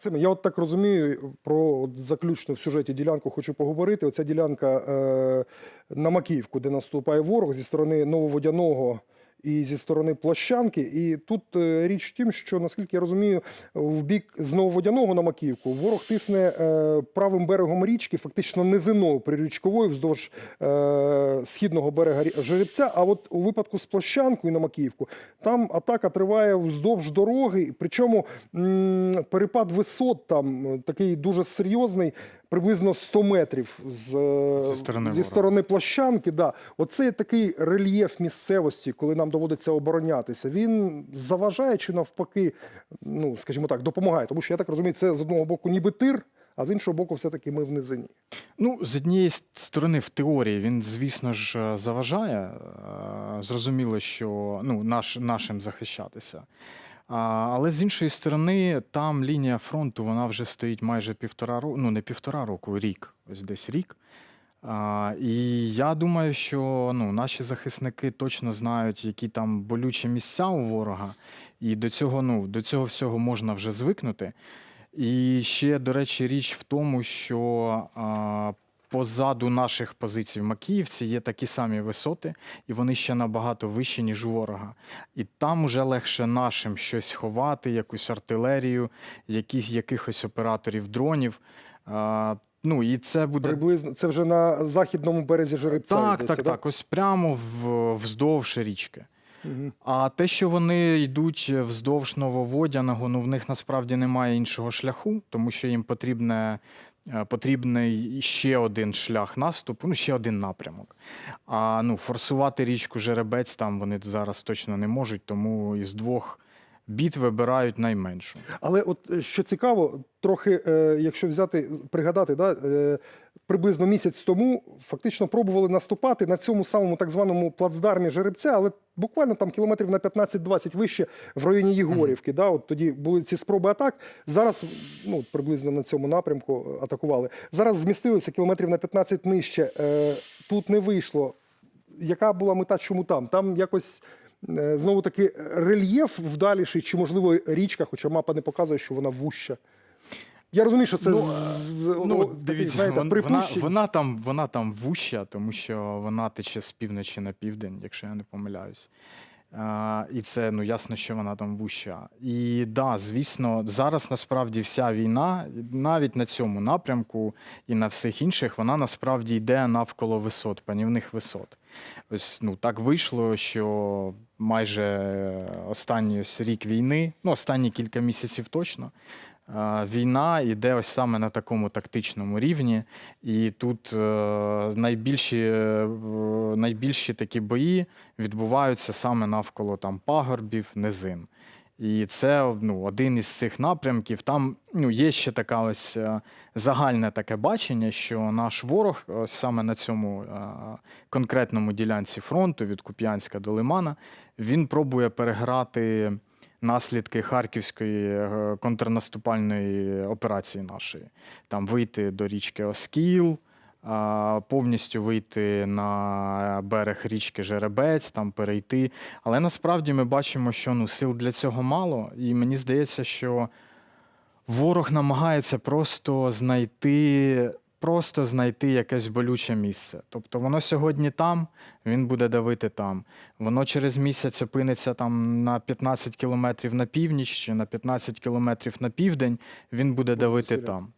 Цим я от так розумію про от заключну в сюжеті ділянку хочу поговорити. Оця ділянка е, на Макіївку, де наступає ворог зі сторони Нововодяного і зі сторони Площанки. І тут е, річ в тім, що наскільки я розумію, в бік з Нововодяного на Макіївку ворог тисне е, правим берегом річки, фактично низиною прирічковою вздовж е, східного берега жеребця. А от у випадку з Площанкою на Макіївку там атака триває вздовж дороги. Причому перепад висот там такий дуже серйозний, приблизно 100 метрів з, Зі сторони зі сторони площанки. Да. Оце такий рельєф місцевості, коли нам доводиться оборонятися. Він заважає чи навпаки, ну скажімо так, допомагає. Тому що я так розумію, це з одного боку ніби тир, а з іншого боку, все-таки ми в низині. Ну, з однієї сторони, в теорії він, звісно ж, е, заважає. Е, Зрозуміло, що ну, наш, нашим захищатися. Але з іншої сторони, там лінія фронту вона вже стоїть майже півтора року, ну не півтора року, рік, ось десь рік. І я думаю, що ну, наші захисники точно знають, які там болючі місця у ворога, і до цього, ну, до цього всього можна вже звикнути. І ще, до речі, річ в тому, що позаду наших позицій в Макіївці є такі самі висоти, і вони ще набагато вищі, ніж у ворога. І там уже легше нашим щось ховати, якусь артилерію, якісь, якихось операторів дронів. А, ну, і це буде Приблизно це вже на західному березі жеребця. так, йдеться, так, да? так. Ось прямо в, вздовж річки. А те, що вони йдуть вздовж нововодяного, ну в них насправді немає іншого шляху, тому що їм потрібне, е, потрібний ще один шлях наступу, ну ще один напрямок. А ну, форсувати річку Жеребець там вони зараз точно не можуть, тому із двох бід вибирають найменшу. Але от е, що цікаво, трохи, е, якщо взяти, пригадати, да, е, приблизно місяць тому фактично пробували наступати на цьому самому так званому плацдармі жеребця, але буквально там кілометрів на 15-20 вище в районі Єгорівки. Да, от тоді були ці спроби атак. Зараз ну, приблизно на цьому напрямку е, атакували. Зараз змістилися кілометрів на 15 нижче. Е, Тут не вийшло. Яка була мета, чому там? Там якось. Е, Знову таки рельєф вдаліший, чи можливо річка, хоча мапа не показує, що вона вуща. Я розумію, що це Ну, з, Ну, о, дивіться, таких, знаєте, вон- вона, вона, там, вона там вуща, тому що вона тече з півночі на південь, якщо я не помиляюсь. А, і це ну ясно, що вона там вуща. І да, звісно, зараз насправді вся війна, навіть на цьому напрямку і на всіх інших, вона насправді йде навколо висот, панівних висот. Ось ну так вийшло, що майже останній ось рік війни, ну останні кілька місяців точно. Війна йде ось саме на такому тактичному рівні, і тут е, найбільші, е, найбільші такі бої відбуваються саме навколо там пагорбів, низин. І це ну, один із цих напрямків. Там ну, є ще така ось е, загальне таке бачення, що наш ворог ось саме на цьому е, конкретному ділянці фронту від Куп'янська до Лимана, він пробує переграти наслідки харківської е, контрнаступальної операції нашої. Там вийти до річки Оскіл, повністю вийти на берег річки Жеребець, там перейти. Але насправді ми бачимо, що ну, сил для цього мало, і мені здається, що ворог намагається просто знайти. Просто знайти якесь болюче місце. Тобто воно сьогодні там, він буде давити там. Воно через місяць опиниться там на 15 кілометрів на північ чи на 15 кілометрів на південь, він буде давити там.